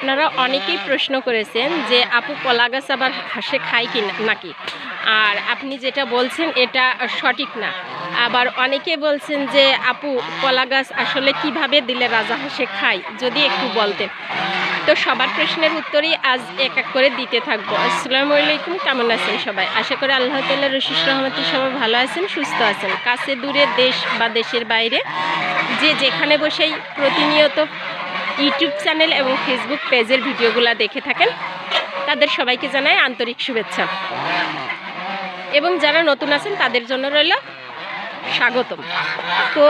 আপনারা অনেকেই প্রশ্ন করেছেন যে, আপু, কলা গাছ আবার হাসে খায় কি নাকি? আর আপনি যেটা বলছেন, এটা সঠিক না। আবার অনেকে বলছেন যে, আপু, কলা গাছ আসলে কীভাবে দিলে রাজা হাসে খায়? যদি একটু বলতেন। তো সবার প্রশ্নের উত্তরই আজ এক এক করে দিতে থাকব। আসসালামু আলাইকুম, কেমন আছেন সবাই? আশা করি আল্লাহ তাল্লাহ রশিস রহমতের সবাই ভালো আছেন, সুস্থ আছেন। কাছে দূরে দেশ বা দেশের বাইরে যে যেখানে বসেই প্রতিনিয়ত ইউটিউব চ্যানেল এবং ফেসবুক পেজের ভিডিওগুলো দেখে থাকেন। তাদের সবাইকে জানাই আন্তরিক শুভেচ্ছা। এবং যারা নতুন আছেন, তাদের জন্য রইল স্বাগতম। তো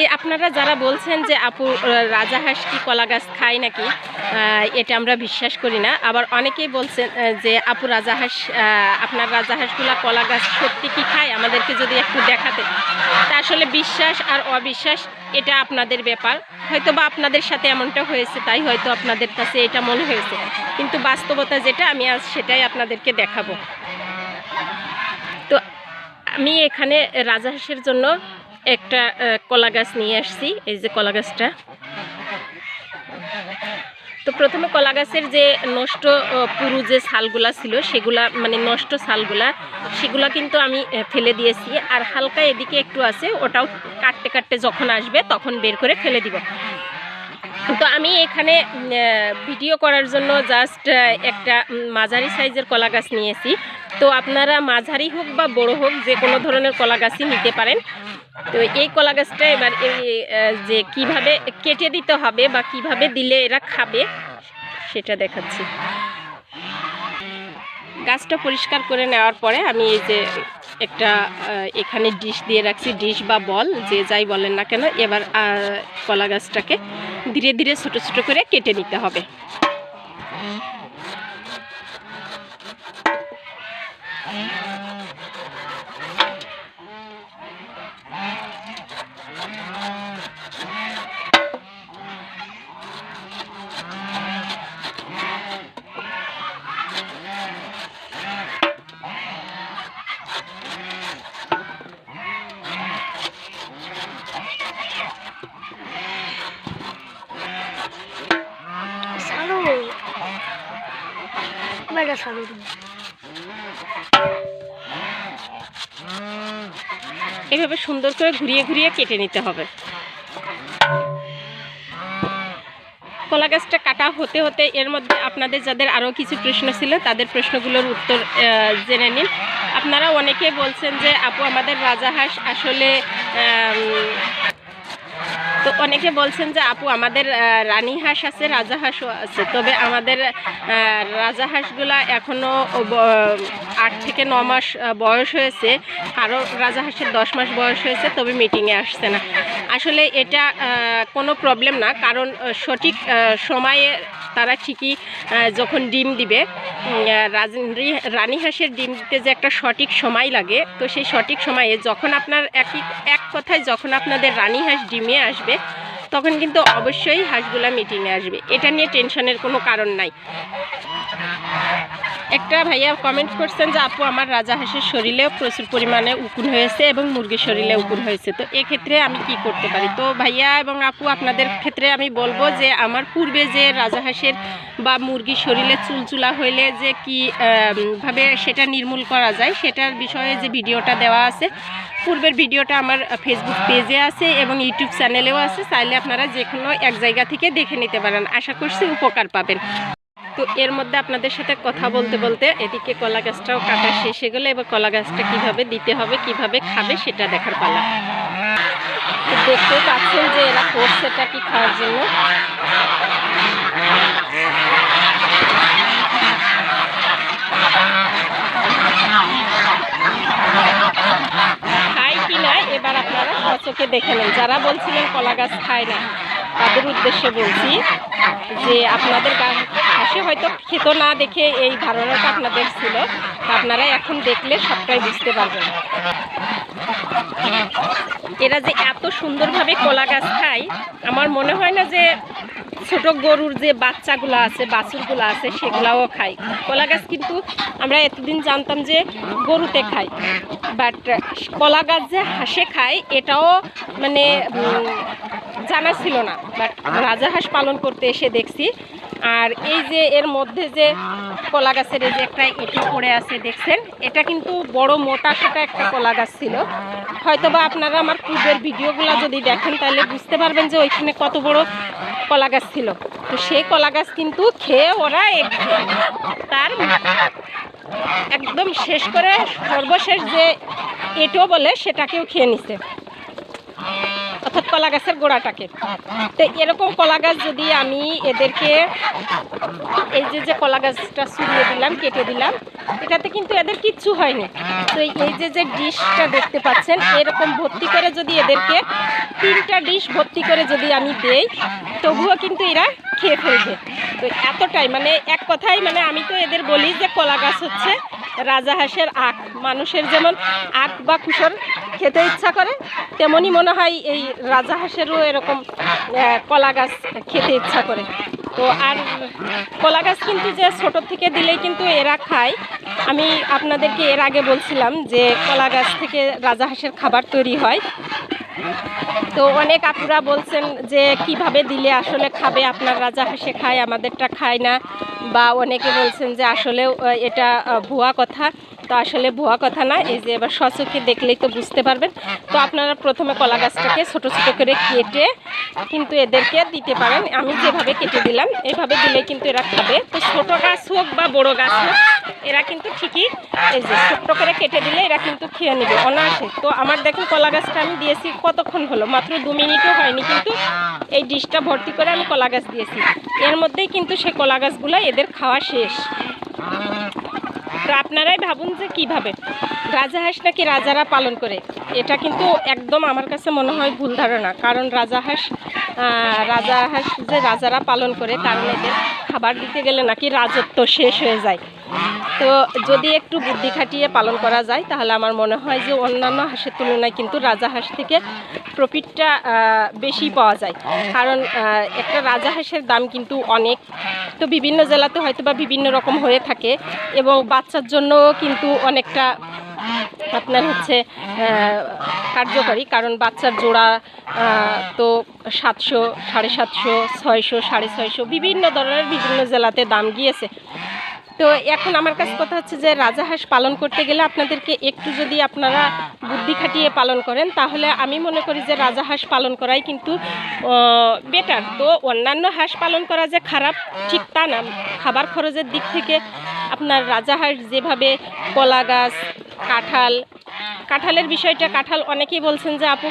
এ আপনারা যারা বলছেন যে আপু রাজা হাঁস কি কলা গাছ খায় নাকি এটা আমরা বিশ্বাস করি না। আবার অনেকেই বলছেন যে আপু রাজাহাঁস আহ, আপনার রাজাহাঁসগুলা কলা গাছ সত্যি কি খায়? আমাদেরকে যদি একটু দেখাতে তা আসলে বিশ্বাস আর অবিশ্বাস এটা আপনাদের ব্যাপার। হয়তো বা আপনাদের সাথে এমনটা হয়েছে তাই হয়তো আপনাদের কাছে এটা মনে হয়েছে। কিন্তু বাস্তবতা যেটা আমি আজ সেটাই আপনাদেরকে দেখাবো। আমি এখানে রাজাহাঁসের জন্য একটা কলা গাছ নিয়ে আসছি, এই যে কলা গাছটা। তো প্রথমে কলা গাছের যে নষ্ট পুরু যে ছালগুলা ছিল, সেগুলা মানে নষ্ট ছালগুলা, সেগুলা কিন্তু আমি ফেলে দিয়েছি। আর হালকা এদিকে একটু আছে, ওটাও কাটতে কাটতে যখন আসবে, তখন বের করে ফেলে দিব। তো আমি এখানে ভিডিও করার জন্য জাস্ট একটা মাঝারি সাইজের কলা গাছ নিয়েছি। তো আপনারা মাঝারি হোক বা বড় হোক, যে কোনো ধরনের কলা গাছই নিতে পারেন। তো এই কলা গাছটা এবার এই যে কীভাবে কেটে দিতে হবে বা কীভাবে দিলে এরা খাবে, সেটা দেখাচ্ছি। গাছটা পরিষ্কার করে নেওয়ার পরে আমি এই যে একটা এখানে ডিশ দিয়ে রাখছি ডিশ বা বল যে যাই বলেন না কেন, এবার কলা গাছটাকে ধীরে ধীরে ছোট ছোট করে কেটে নিতে হবে। এভাবে সুন্দর করে ঘুরিয়ে ঘুরিয়ে কেটে নিতে হবে। কলা গাছটা কাটা হতে হতে এর মধ্যে আপনাদের যাদের আরও কিছু প্রশ্ন ছিল, তাদের প্রশ্নগুলোর উত্তর জেনে নিন। আপনারা অনেকে বলছেন যে, আপু, আমাদের রাজাহাঁস আসলে তো অনেকে বলছেন যে আপু আমাদের রানী হাঁস আছে রাজাহাঁসও আছে। তবে আমাদের আহ, রাজাহাঁসগুলা এখনও আট থেকে ন মাস বয়স হয়েছে। কারও রাজাহাঁসের দশ মাস বয়স হয়েছে তবে মিটিংয়ে আসছে না। আসলে এটা কোনো প্রবলেম না কারণ সঠিক সময়ে তারা ঠিকই যখন ডিম দিবে রানী হাঁসের ডিম দিতে যে একটা সঠিক সময় লাগে তো সেই সঠিক সময়ে যখন আপনার একই এক কথায় যখন আপনাদের রানী হাঁস ডিমে আসবে তখন কিন্তু অবশ্যই হাঁসগুলা মিটিংয়ে আসবে। এটা নিয়ে টেনশনের কোনো কারণ নাই। একটা ভাইয়া কমেন্ট করছেন যে, আপু, আমার রাজা হাঁসের শরীরেও প্রচুর পরিমাণে উকুন হয়েছে এবং মুরগির শরীরে উকুন হয়েছে। তো এক্ষেত্রে আমি কি করতে পারি? তো ভাইয়া এবং আপু, আপনাদের ক্ষেত্রে আমি বলব যে, আমার পূর্বে যে রাজা হাঁসের বা মুরগির শরীরে চুলচুলা হইলে যে কি ভাবে সেটা নির্মূল করা যায়, সেটার বিষয়ে যে ভিডিওটা দেওয়া আছে পূর্বের ভিডিওটা আমার ফেসবুক পেজে আছে এবং ইউটিউব চ্যানেলেও আছে। চাইলে আপনারা যে কোনো এক জায়গা থেকে দেখে নিতে পারেন। আশা করছি উপকার পাবেন। তো এর মধ্যে আপনাদের সাথে কথা বলতে বলতে এদিকে কলা গাছটাও কাটা শেষ হয়ে গেলে। এবার কলা গাছটা কীভাবে দিতে হবে, কীভাবে খাবে সেটা দেখার পালা। তো দেখতেও পাচ্ছেন যে এরা করছে করছেটা কি খাওয়ার জন্য। খায় কি না এবার আপনারা সচকে দেখে নেন। যারা বলছিলেন কলা গাছ খায় না, তাদের উদ্দেশ্যে বলছি যে আপনাদের ঘাসে হয়তো খেত না দেখে এই ধারণাটা আপনাদের ছিল। আপনারা এখন দেখলে সবটাই বুঝতে পারবেন। এরা যে এত সুন্দরভাবে কলা গাছ খায়, আমার মনে হয় না যে ছোট গরুর যে বাচ্চাগুলো আছে, বাছুরগুলো আছে, সেগুলাও খায়। কলা গাছ কিন্তু আমরা এতদিন জানতাম যে গরুতে খায়। বাট কলা গাছ যে হাঁসে খায়, এটাও মানে জানা ছিল না। বাট রাজা হাঁস পালন করতে এসে দেখছি আর এই যে এর মধ্যে যে কলা গাছের এই যে একটা এটি পড়ে আছে, দেখছেন? এটা কিন্তু বড় মোটা সোটা একটা কলা গাছ ছিল। হয়তোবা আপনারা আমার পূর্বের ভিডিওগুলো যদি দেখেন, তাহলে বুঝতে পারবেন যে ওইখানে কত বড় কলা গাছ ছিল। তো সেই কলা গাছ কিন্তু খেয়ে ওরা তার একদম শেষ করে সর্বশেষ যে এটো বলে সেটাকেও খেয়ে নিছে। অর্থাৎ কলা গাছের গোড়াটাকে। তো এরকম কলা গাছ যদি আমি এদেরকে, এই যে যে কলা গাছটা ছুরিয়ে দিলাম, কেটে দিলাম, এটাতে কিন্তু এদের কিচ্ছু হয়নি। তো এই যে যে ডিশটা দেখতে পাচ্ছেন, এরকম ভর্তি করে যদি এদেরকে, তিনটা ডিশ ভর্তি করে যদি আমি দেই, তবুও কিন্তু এরা খেয়ে ফেলবে। তো এতটাই মানে এক কথাই মানে আমি তো এদের বলি যে কলা গাছ হচ্ছে রাজাহাঁসের আখ। মানুষের যেমন আখ বা কুসর খেতে ইচ্ছা করে, তেমনই মনে হয় এই রাজা হাঁসেরও এরকম কলা গাছ খেতে ইচ্ছা করে। তো আর কলা গাছ কিন্তু যে ছোট থেকে দিলেই কিন্তু এরা খায়। আমি আপনাদেরকে এর আগে বলছিলাম যে কলা গাছ থেকে রাজা হাঁসের খাবার তৈরি হয়। তো অনেক আপুরা বলছেন যে কীভাবে দিলে আসলে খাবে, আপনার রাজা হাসে খায়, আমাদেরটা খায় না। বা অনেকে বলছেন যে আসলেও আহ, এটা ভুয়া কথা। তো আসলে ভুয়া কথা না এই যে এবার সচকে দেখলেই তো বুঝতে পারবেন। তো আপনারা প্রথমে কলা গাছটাকে ছোট ছোট করে কেটে কিন্তু এদেরকে দিতে পারেন। আমি যেভাবে কেটে দিলাম এইভাবে দিলে কিন্তু এরা খাবে। তো ছোট গাছ হোক বা বড় গাছ হোক এরা কিন্তু ঠিকই এই যে ছোট্ট করে কেটে দিলে এরা কিন্তু খেয়ে নেবে অনায়াসে। তো আমার দেখুন কলা গাছটা আমি দিয়েছি কতক্ষণ হলো? মাত্র দু মিনিটও হয়নি কিন্তু এই ডিশটা ভর্তি করে আমি কলা গাছ দিয়েছি। এর মধ্যেই কিন্তু সেই কলা গাছগুলো এদের খাওয়া শেষ। তো আপনারাই ভাবুন যে কীভাবে। রাজা হাঁস নাকি রাজারা পালন করে? এটা কিন্তু একদম আমার কাছে মনে হয় ভুল ধারণা। কারণ রাজা হাঁস রাজা হাঁস যে রাজারা পালন করে কারণ এদের খাবার দিতে গেলে নাকি রাজত্ব শেষ হয়ে যায়। তো যদি একটু বুদ্ধি খাটিয়ে পালন করা যায়, তাহলে আমার মনে হয় যে অন্যান্য হাঁসের তুলনায় কিন্তু রাজা হাঁস থেকে প্রফিটটা বেশি পাওয়া যায়। কারণ একটা রাজা হাঁসের দাম কিন্তু অনেক। তো বিভিন্ন জেলাতে হয়তো বা বিভিন্ন রকম হয়ে থাকে এবং বাচ্চার জন্য কিন্তু অনেকটা আপনার হচ্ছে কার্যকরী। কারণ বাচ্চার জোড়া তো সাতশো, সাড়ে সাতশো, ছয়শো, সাড়ে ছয়শো, বিভিন্ন ধরনের বিভিন্ন জেলাতে দাম গিয়েছে। তো এখন আমার কাছে কথা হচ্ছে যে রাজাহাঁস পালন করতে গেলে আপনাদেরকে একটু যদি আপনারা বুদ্ধি খাটিয়ে পালন করেন, তাহলে আমি মনে করি যে রাজাহাঁস পালন করাই কিন্তু বেটার তো অন্যান্য হাঁস পালন করা যে খারাপ, ঠিক তা না। খাবার খরচের দিক থেকে আপনার রাজাহাঁস যেভাবে কলা গাছ, কাঁঠাল, কাঁঠালের বিষয়টা, কাঁঠাল অনেকেই বলছেন যে আপু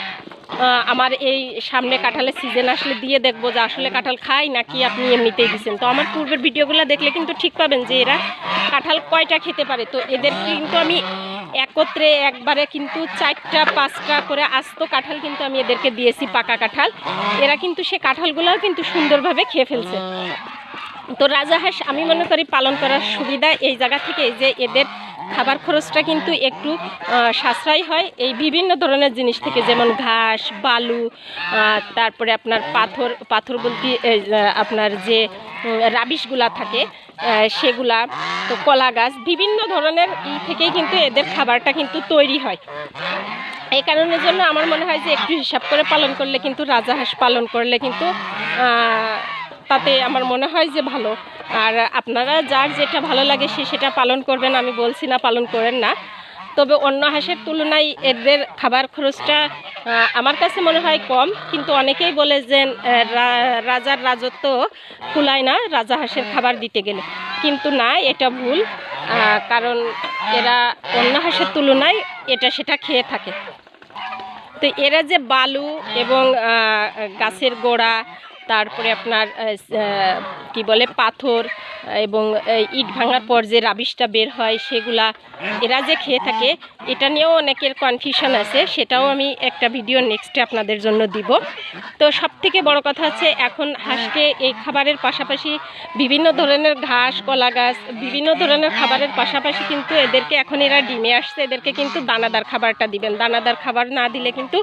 আমার এই সামনে কাঁঠালের সিজন আসলে দিয়ে দেখব যে আসলে কাঁঠাল খায় নাকি আপনি এমনিতেই দিচ্ছেন তো আমার পূর্বের ভিডিওগুলো দেখলে কিন্তু ঠিক পাবেন যে এরা কাঁঠাল কয়টা খেতে পারে। তো এদের কিন্তু আমি একত্রে একবারে কিন্তু চারটা, পাঁচটা করে আস্ত কাঁঠাল কিন্তু আমি এদেরকে দিয়েছি পাকা কাঁঠাল। এরা কিন্তু সে কাঁঠালগুলোও কিন্তু সুন্দরভাবে খেয়ে ফেলছে। তো রাজা রাজাহাঁস আমি মনে করি পালন করার সুবিধা এই জায়গা থেকে যে এদের খাবার খরচটা কিন্তু একটু সাশ্রয় হয়। এই বিভিন্ন ধরনের জিনিস থেকে যেমন ঘাস, বালু তারপরে আপনার পাথর পাথর বলতে আপনার যে রাবিশগুলা থাকে সেগুলা, তো কলা গাছ, বিভিন্ন ধরনের ই থেকেই কিন্তু এদের খাবারটা কিন্তু তৈরি হয়। এই কারণের জন্য আমার মনে হয় যে একটু হিসাব করে পালন করলে কিন্তু, রাজাহাঁস পালন করলে কিন্তু তাতে আমার মনে হয় যে ভালো। আর আপনারা যার যেটা ভালো লাগে সে সেটা পালন করবেন, আমি বলছি না পালন করেন না। তবে অন্য হাঁসের তুলনায় এদের খাবার খরচটা আমার কাছে মনে হয় কম। কিন্তু অনেকেই বলে যে রাজার রাজত্ব কুলায় না, রাজা হাঁসের খাবার দিতে গেলে। কিন্তু না, এটা ভুল। কারণ এরা অন্য হাঁসের তুলনায় এটা সেটা খেয়ে থাকে। তো এরা যে বালু এবং গাছের গোড়া তারপরে আপনার কি বলে, পাথর এবং ইট ভাঙার পর যে রাবিশটা বের হয় সেগুলা এরা যে খেয়ে থাকে, এটা নিয়েও অনেকের কনফিউশন আছে। সেটাও আমি একটা ভিডিও নেক্সটে আপনাদের জন্য দিব। তো সব থেকে বড় কথা হচ্ছে, এখন হাঁসকে এই খাবারের পাশাপাশি বিভিন্ন ধরনের ঘাস, কলা গাছ, বিভিন্ন ধরনের খাবারের পাশাপাশি কিন্তু এদেরকে, এখন এরা ডিমে আসছে, এদেরকে কিন্তু দানাদার খাবারটা দিবেন। দানাদার খাবার না দিলে কিন্তু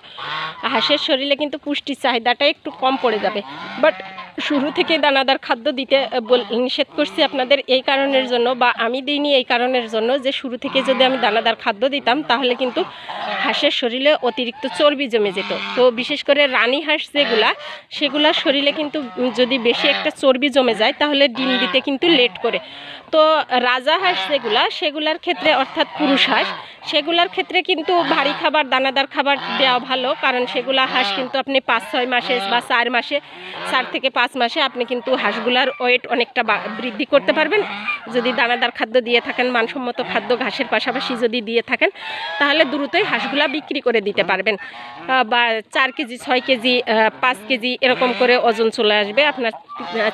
হাঁসের শরীরে কিন্তু পুষ্টির চাহিদাটা একটু কম পড়ে যাবে। বাট শুরু থেকে দানাদার খাদ্য দিতে নিষেধ করছি আপনাদের এই কারণের জন্য বা আমি দিইনি এই কারণের জন্য যে শুরু থেকে যদি আমি দানাদার খাদ্য দিতাম, তাহলে কিন্তু হাঁসের শরীরে অতিরিক্ত চর্বি জমে যেত। তো বিশেষ করে রানী হাঁস যেগুলা, সেগুলা শরীরে কিন্তু যদি বেশি একটা চর্বি জমে যায়, তাহলে ডিম দিতে কিন্তু লেট করে। তো রাজা হাঁস যেগুলা, সেগুলার ক্ষেত্রে অর্থাৎ পুরুষ হাঁস সেগুলার ক্ষেত্রে কিন্তু ভারী খাবার দানাদার খাবার দেওয়া ভালো কারণ সেগুলা হাঁস কিন্তু আপনি পাঁচ ছয় মাসে বা চার মাসে চার থেকে পাঁচ মাসে আপনি কিন্তু হাঁসগুলার ওয়েট অনেকটা বৃদ্ধি করতে পারবেন। যদি দানাদার খাদ্য দিয়ে থাকেন মানসম্মত খাদ্য ঘাসের পাশাপাশি যদি দিয়ে থাকেন তাহলে দ্রুতই হাঁসগুলা বিক্রি করে দিতে পারবেন। বা চার কেজি ছয় কেজি পাঁচ কেজি এরকম করে ওজন চলে আসবে আপনার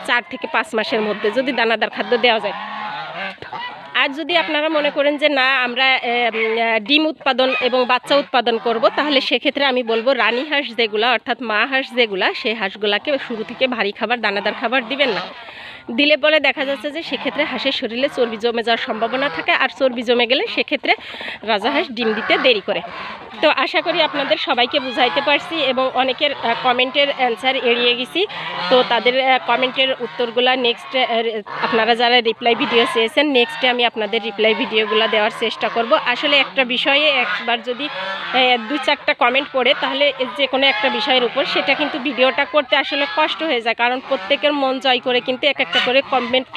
চার থেকে পাঁচ মাসের মধ্যে যদি দানাদার খাদ্য দেওয়া যায়। আর যদি আপনারা মনে করেন যে না, আমরা ডিম উৎপাদন এবং বাচ্চা উৎপাদন করব, তাহলে সেক্ষেত্রে আমি বলব রানী হাঁস যেগুলা, অর্থাৎ মা হাঁস যেগুলা সেই হাঁসগুলাকে শুরু থেকে ভারী খাবার, দানাদার খাবার দিবেন না। দিলে বলে দেখা যাচ্ছে যে সেক্ষেত্রে হাঁসের শরীরে চর্বি জমে যাওয়ার সম্ভাবনা থাকে আর চর্বি জমে গেলে সেক্ষেত্রে রাজা হাঁস ডিম দিতে দেরি করে। তো আশা করি আপনাদের সবাইকে বুঝাইতে পারছি এবং অনেকের কমেন্টের অ্যান্সার এড়িয়ে গেছি। তো তাদের কমেন্টের উত্তরগুলো নেক্সট আপনারা যারা রিপ্লাই ভিডিও চেয়েছেন নেক্সটে আমি আপনাদের রিপ্লাই ভিডিওগুলো দেওয়ার চেষ্টা করব। আসলে একটা বিষয়ে একবার যদি দু চারটা কমেন্ট পড়ে, তাহলে যে কোনো একটা বিষয়ের উপর, সেটা কিন্তু ভিডিওটা করতে আসলে কষ্ট হয়ে যায়। কারণ প্রত্যেকের মন জয় করে কিন্তু এক একটা করে কমেন্ট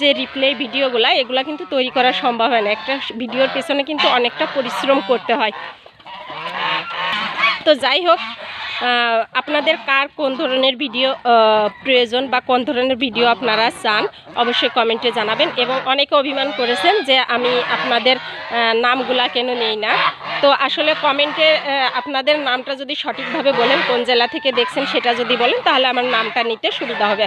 যে রিপ্লাই ভিডিওগুলো এগুলো কিন্তু তৈরি করা সম্ভব হয় না। একটা ভিডিওর পেছনে কিন্তু অনেকটা পরিশ্রম করতে হয়। তো যাই হোক আপনাদের কার কোন ধরনের ভিডিও প্রয়োজন বা কোন ধরনের ভিডিও আপনারা চান, অবশ্যই কমেন্টে জানাবেন এবং অনেকে অভিমান করেছেন যে আমি আপনাদের নামগুলা কেন নেই না। তো আসলে কমেন্টে আপনাদের নামটা যদি সঠিকভাবে বলেন, কোন জেলা থেকে দেখছেন সেটা যদি বলেন, তাহলে আমার নামটা নিতে সুবিধা হবে।